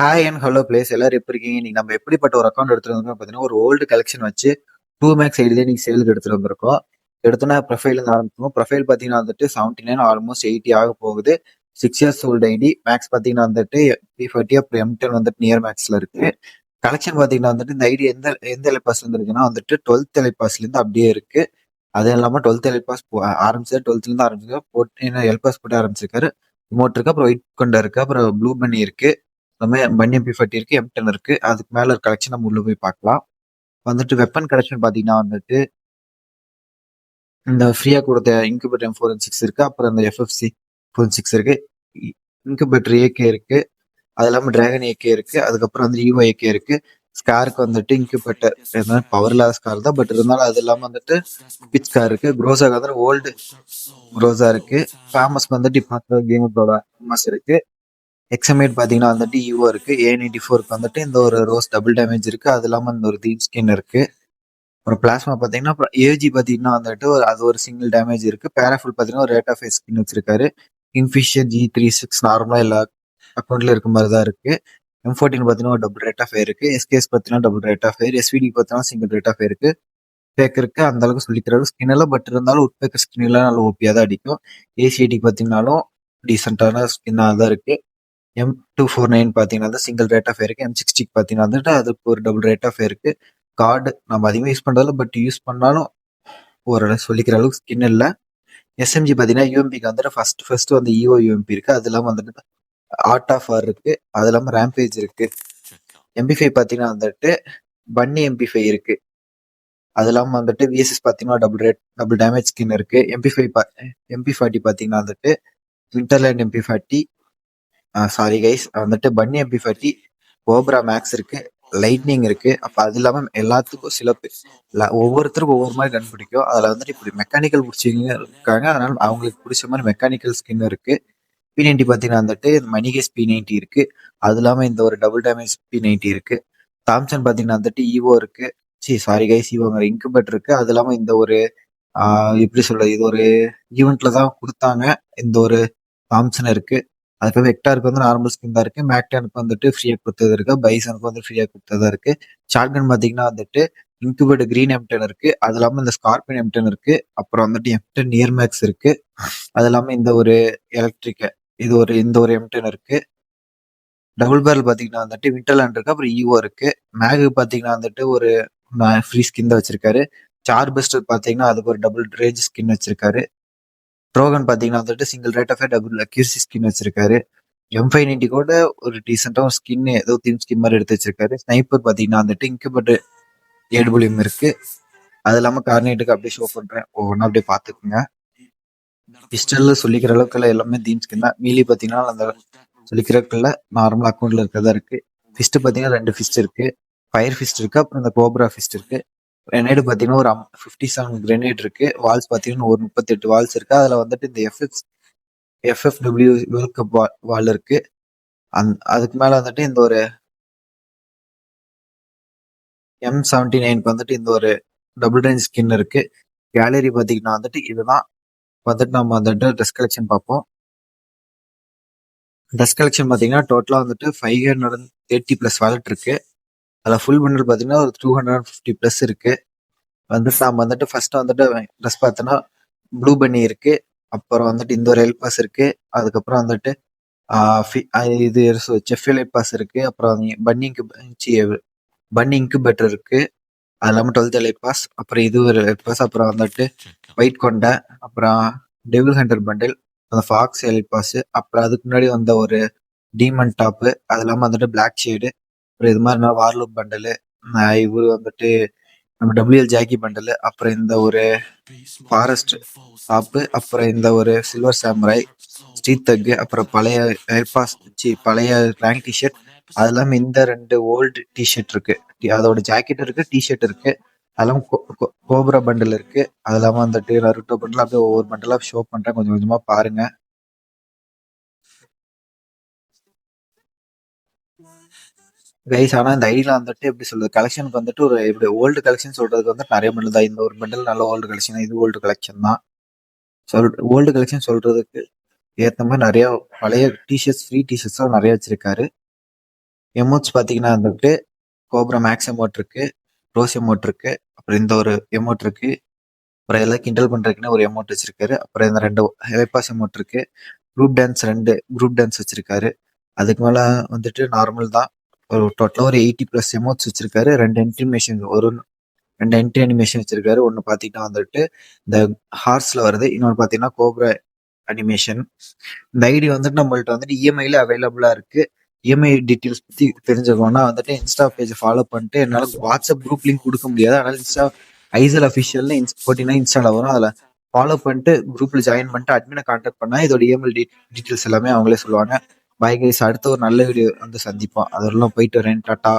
Hi and hello place எல்லாரும் எப்படி இருக்கீங்க? நீங்கள் நம்ம எப்படிப்பட்ட ஒரு அக்கௌண்ட் எடுத்துகிட்டு வந்திருக்கோம் பார்த்தீங்கன்னா ஒரு ஓல்டு கலெக்ஷன் வச்சு டூ மேக்ஸ் ஐடியிலே நீங்கள் சேலுக்கு எடுத்துட்டு வந்திருக்கோம். எடுத்தோன்னா ப்ரொஃபைல் இருந்து ஆரம்பிக்கும் ப்ரொஃபைல் பார்த்தீங்கன்னா வந்துட்டு செவன்டி நைன் ஆல்மோஸ்ட் எயிட்டி ஆக போகுது. Six years old ID max பார்த்தீங்கன்னா வந்துட்டு த்ரீ ஃபார்ட்டி அப்புறம் எம் டென் வந்துட்டு நியர் மேக்ஸில் இருக்குது கலெக்ஷன் பார்த்தீங்கன்னா வந்துட்டு இந்த ஐடி எந்த எந்த இலைப்பாஸ்லேருந்து இருக்குன்னா வந்துட்டு டுவெல்த் இலைப்பாஸ்லேருந்து அப்படியே இருக்குது அது இல்லாமல் டுவெல்த் எல்பாஸ் ஆரம்பிச்சது டுவெல்த்ல இருந்து ஆரம்பிச்சிருக்காரு போட்டு எல்பாஸ் போட்டு ஆரம்பிச்சிருக்காரு. ரிமோட் இருக்கு அப்புறம் ஒயிட் கொண்டா இருக்கு அப்புறம் ப்ளூ பண்ணி இருக்குது எல்லாமே பன்னி எம்பி ஃபார்ட்டி இருக்கு எம்டன் இருக்கு. அதுக்கு மேல ஒரு கலெக்ஷன் நம்ம உள்ள போய் பார்க்கலாம். வந்துட்டு வெப்பன் கலெக்ஷன் பாத்தீங்கன்னா வந்துட்டு இந்த ஃப்ரீயா கொடுத்த இன்குபேட்டர் எம் ஃபோர் சிக்ஸ் இருக்கு. அப்புறம் இந்த எஃப்எஃப்சி ஃபோர் சிக்ஸ் இருக்கு. இன்குபேட்டர் ஏகே இருக்கு. அது இல்லாமல் டிராகன் ஏகே இருக்கு. அதுக்கப்புறம் வந்து ஈவோ ஏகே இருக்கு. ஸ்காருக்கு வந்துட்டு இன்குபேட்டர் பவர் இல்லாத ஸ்கார் தான். பட் இருந்தாலும் அது இல்லாமல் வந்துட்டு பிச் ஸ்கார் இருக்கு. குரோஸாக வந்து ஓல்டு குரோஸாக இருக்கு. ஃபேமஸ்க்கு வந்துட்டு இப்போ கேமோட ஃபேமஸ் இருக்கு. எக்ஸமேட் பார்த்தீங்கன்னா வந்துட்டு ஈவோ இருக்கு ஏ நைன்டி ஃபோருக்கு வந்துட்டு இந்த ஒரு ரோஸ் டபுள் டேமேஜ் இருக்கு. அது இல்லாமல் இந்த ஒரு தீப் ஸ்கின் இருக்கு. அப்புறம் பிளாஸ்மா பார்த்தீங்கன்னா அப்புறம் ஏஜி பார்த்தீங்கன்னா வந்துட்டு ஒரு அது ஒரு சிங்கிள் டேமேஜ் இருக்கு. பேராஃபுல் பார்த்தீங்கன்னா ஒரு ரேட் ஆஃப் ஸ்கின் வச்சிருக்காரு. கிங்ஃபிஷர் ஜி த்ரீ சிக்ஸ் நார்மலாக எல்லா அக்கௌண்ட்டில் இருக்க மாதிரி தான் இருக்கு. எம் ஃபோர்டீன் பார்த்தீங்கன்னா ஒரு டபுள் ரேட் ஆஃப் இருக்கு. எஸ்கேஎஸ் பார்த்தீங்கன்னா double rate of air SVD பார்த்தீங்கன்னா சிங்கிள் ரேட் ஆஃப் இருக்கு. பேக்கருக்கு அந்த அளவுக்கு சொல்லிக்கிறாரு ஸ்கின் எல்லாம் பட் இருந்தாலும் உட்பேக்கர் ஸ்கின் எல்லாம் நல்ல ஓப்பியாக தான் அடிக்கும். ஏசிஐடி பார்த்தீங்கன்னாலும் டீசெண்டான ஸ்கின்னாக தான் இருக்கு. எம் டூ ஃபோர் நைன் பார்த்தீங்கன்னா சிங்கிள் ரேட் ஆஃப் இருக்குது எம் சிக்ஸ்டிக்கு பார்த்தீங்கன்னா வந்துட்டு அதுக்கு ஒரு டபுள் ரேட் ஆஃப் இருக்குது கார்டு நம்ம அதிகமாக யூஸ் பண்ணுறதில்ல பட் யூஸ் பண்ணாலும் ஓரளவு சொல்லிக்கிற அளவுக்கு ஸ்கின் இல்லை. எஸ்எம்ஜி பார்த்தீங்கன்னா யூஎம்பிக்கு வந்துட்டு ஃபர்ஸ்ட் ஃபர்ஸ்ட் வந்து இஓ யூஎம்பி இருக்குது அது இல்லாமல் வந்துட்டு ஆர்ட் ஆஃப் ஆர் இருக்குது அது இல்லாமல் ரேம்பேஜ் இருக்குது எம்பி ஃபைவ் பார்த்தீங்கன்னா வந்துட்டு பன்னி எம்பி ஃபைவ் இருக்குது அது இல்லாமல் வந்துட்டு விஎஸ்எஸ் பார்த்தீங்கன்னா double rate double damage skin இருக்குது எம்பி ஃபைவ் எம்பி ஃபார்ட்டி பார்த்தீங்கன்னா வந்துட்டு Winterland MP forty sorry guys வந்துட்டு bunny MP forty cobra max இருக்கு லைட்னிங் இருக்கு. அப்ப அது இல்லாம எல்லாத்துக்கும் சில ஒவ்வொருத்தருக்கும் ஒவ்வொரு மாதிரி கன் பிடிக்கும். அதுல வந்துட்டு இப்படி மெக்கானிக்கல் பிடிச்சவங்க இருக்காங்க. அதனால அவங்களுக்கு பிடிச்ச மாதிரி மெக்கானிக்கல் ஸ்கின் இருக்கு. பி நைன்டி பாத்தீங்கன்னா வந்துட்டு மணிகேஸ் பி நைன்டி இருக்கு. அது இல்லாம இந்த ஒரு டபுள் டேமேஜ் பி நைன்டி இருக்கு. தாம்சன் பாத்தீங்கன்னா வந்துட்டு ஈவோ இருக்கு. சி சாரி கைஸ் ஈவோங்கிற இன்குபேட் இருக்கு. அது இல்லாம இந்த ஒரு எப்படி சொல்றது இது ஒரு ஈவெண்ட்ல தான் கொடுத்தாங்க. இந்த ஒரு தாம்சன் இருக்கு. அதுக்கு வெக்டாருக்கு வந்து நார்மல் ஸ்கின் தான் இருக்கு. மேக்டானுக்கு வந்துட்டு ஃப்ரீயா கொடுத்தது இருக்கு. பைசனுக்கு வந்து ஃப்ரீயா கொடுத்தது இருக்கு. ஷார்ட்கன் பாத்தீங்கன்னா வந்துட்டு இன்குபேட் கிரீன் எம்டன் இருக்கு. அது இல்லாம இந்த ஸ்கார்பியன் எம்டன் இருக்கு. அப்புறம் வந்துட்டு எம்டன் நியர் மேக்ஸ் இருக்கு. அது இல்லாம இந்த ஒரு எலக்ட்ரிக் இது ஒரு இந்த ஒரு எம்டன் இருக்கு. டபுள் பேரல் பாத்தீங்கன்னா வந்துட்டு விண்டர்லேண்ட் இருக்கு. அப்புறம் ஈவோ இருக்கு. மேகு பாத்தீங்கன்னா வந்துட்டு ஒரு ஃப்ரீ ஸ்கின் தான் வச்சிருக்காரு. சார் பெஸ்டர் பாத்தீங்கன்னா அதுக்கு ஒரு டபுள் ரேஞ்ச் ஸ்கின் வச்சிருக்காரு. ட்ரோகன் பாத்தீங்கன்னா வந்துட்டு single rate of double அக்யூசி skin வச்சிருக்காரு. எம் ஃபைவ் நைன்டி கூட ஒரு டீசெண்டா ஒரு ஸ்கின் ஏதோ தீம் ஸ்கின் மாதிரி எடுத்து வச்சிருக்காரு. ஸ்னைப்பர் பாத்தீங்கன்னா வந்துட்டு இன்குபேட்டர் ஏடுபுலியம் இருக்கு. அது இல்லாம கார்னேட்டுக்கு அப்படியே ஷோ பண்றேன். ஒவ்வொன்றா அப்படியே பார்த்துக்குங்க பிஸ்டல்ல சொல்லிக்கிற அளவுக்கு எல்லாமே தீம் ஸ்கின் தான். மீலி பாத்தீங்கன்னா அந்த சொல்லிக்கிறக்குள்ள நார்மல் அக்கௌண்ட்ல இருக்கிறதா இருக்கு. ஃபிஸ்ட் பாத்தீங்கன்னா ரெண்டு ஃபிஸ்ட் இருக்கு. ஃபயர் ஃபிஸ்ட் இருக்கு. அப்புறம் இந்த கோப்ரா ஃபிஸ்ட் இருக்கு. கிரெனேடு பார்த்தீங்கன்னா ஒரு ஃபிஃப்டி செவன் கிரெனேட் இருக்கு. வால்ஸ் பார்த்தீங்கன்னா ஒரு முப்பத்தெட்டு வால்ஸ் இருக்கு. அதில் வந்துட்டு இந்த FF W world cup wall இருக்கு. அந் அதுக்கு மேல வந்துட்டு இந்த ஒரு எம் செவன்டி நைனுக்கு வந்துட்டு இந்த ஒரு டபுள் ரேஞ்ச் ஸ்கின் இருக்கு. கேலரி பார்த்தீங்கன்னா வந்துட்டு இதுதான். வந்துட்டு நம்ம வந்துட்டு ட்ரெஸ் கலெக்ஷன் பார்ப்போம். ட்ரெஸ் கலெக்ஷன் பார்த்தீங்கன்னா டோட்டலாக வந்துட்டு five hundred thirty plus wallet இருக்குது அதில் ஃபுல் பண்டில் பார்த்தீங்கன்னா ஒரு டூ ஹண்ட்ரட் ஃபிஃப்டி ப்ளஸ் இருக்கு. வந்து நாம் வந்துட்டு ஃபர்ஸ்ட் வந்துட்டு ட்ரெஸ் பார்த்தோன்னா ப்ளூ பன்னி இருக்கு. அப்புறம் வந்துட்டு இந்த ஒரு எல் பாஸ் இருக்கு. அதுக்கப்புறம் வந்துட்டு இது செஃபியல் எல் பாஸ் இருக்கு. அப்புறம் பன்னிங்க்கு பன்னி இன்குபேட்டர் இருக்கு. அது இல்லாமல் டுவெல்த் எல் பாஸ் அப்புறம் இது ஒரு எல் பாஸ் அப்புறம் வந்துட்டு ஒயிட் கொண்டை. அப்புறம் டெவில் ஹண்டர் பண்டில் அந்த ஃபாக்ஸ் ஹெல்ப் பாஸ் அப்புறம் அதுக்கு முன்னாடி வந்த ஒரு டீமன் டாப்பு அது இல்லாமல் வந்துட்டு பிளாக் ஷேடு அப்புறம் இது மாதிரி வார்லூப் பண்டலு இவரு வந்துட்டு நம்ம டபிள்யூஎல் ஜாக்கி பண்டலு அப்புறம் இந்த ஒரு ஃபாரஸ்ட் ஷாப்பு அப்புறம் இந்த ஒரு சில்வர் சாமுராய் ஸ்ட்ரீட் தக்கு அப்புறம் பழைய ஏர்பாஸ் சி பழைய ரேங்க் டிஷர்ட் அது இல்லாமல் இந்த ரெண்டு ஓல்டு டிஷர்ட் இருக்கு. அதோட ஜாக்கெட் இருக்கு டிஷர்ட் இருக்கு அதெல்லாம் கோபுர பண்டில் இருக்கு அது இல்லாமல் வந்துட்டு நருட்டோ பண்டில் அப்படியே ஒவ்வொரு பண்டலாக ஷோ பண்றேன் கொஞ்சம் கொஞ்சமா பாருங்க. கைஸ் ஆனால் இந்த ஐடியில் வந்துட்டு எப்படி சொல்றது? கலெக்ஷனுக்கு வந்துட்டு ஒரு இப்படி ஓல்டு கலெக்ஷன் சொல்றதுக்கு வந்து நிறைய மெடல் தான். இந்த ஒரு மெடல் நல்ல ஓல்டு கலெக்ஷன் இது ஓல்டு கலெக்ஷன் தான். சொல் ஓல்டு கலெக்ஷன் சொல்றதுக்கு ஏற்ற மாதிரி நிறைய பழைய டிஷர்ட்ஸ் ஃப்ரீ டிஷர்ட்ஸ் நிறைய வச்சிருக்காரு. எமோட்ஸ் பார்த்தீங்கன்னா வந்துட்டு கோப்ரா மேக்ஸ் எமோட் இருக்கு ரோஸ் எமோட் இருக்கு அப்புறம் இந்த ஒரு எமோட் இருக்கு. அப்புறம் எல்லாம் கிண்டல் பண்றதுக்குன்னு ஒரு எமௌண்ட் வச்சிருக்காரு. அப்புறம் இந்த ரெண்டு ஹைப்பாஸ் எமௌண்ட் இருக்கு. குரூப் டான்ஸ் ரெண்டு குரூப் டான்ஸ் வச்சிருக்காரு. அதுக்கு மேல வந்துட்டு நார்மல் தான். ஒரு டோட்டலாக ஒரு எயிட்டி ப்ளஸ் எமௌண்ட்ஸ் வச்சிருக்காரு. ரெண்டு அனிமேஷன் ஒரு ரெண்டு என்ட்ரி அனிமேஷன் வச்சிருக்காரு. ஒன்று பார்த்தீங்கன்னா வந்துட்டு இந்த ஹார்ஸ்ல வருது. இன்னொன்று பார்த்தீங்கன்னா கோப்ரா அனிமேஷன் இந்த ஐடி வந்துட்டு நம்மள்ட்ட வந்துட்டு E இஎம்ஐல அவைலபிளா இருக்கு. இஎம்ஐ டீட்டெயில்ஸ் பத்தி தெரிஞ்சுக்கணும்னா வந்துட்டு இன்ஸ்டா பேஜ் ஃபாலோ பண்ணிட்டு என்னால் வாட்ஸ்அப் குரூப் லிங்க் கொடுக்க முடியாது. அதனால் இன்ஸ்டா ஐசல் அஃபிஷியல்னு போட்டிங்கன்னா இன்ஸ்டால வரும். அதில் ஃபாலோ பண்ணிட்டு குரூப்ல ஜாயின் பண்ணிட்டு அட்மினை கான்டாக்ட் பண்ணா இதோட இஎம்எல் டீட்டெயில்ஸ் எல்லாமே அவங்களே சொல்லுவாங்க. பாய் கைஸ் அடுத்த ஒரு நல்ல வீடியோ வந்து சந்திப்போம். அதெல்லாம் போயிட்டு வரேன். டாட்டா.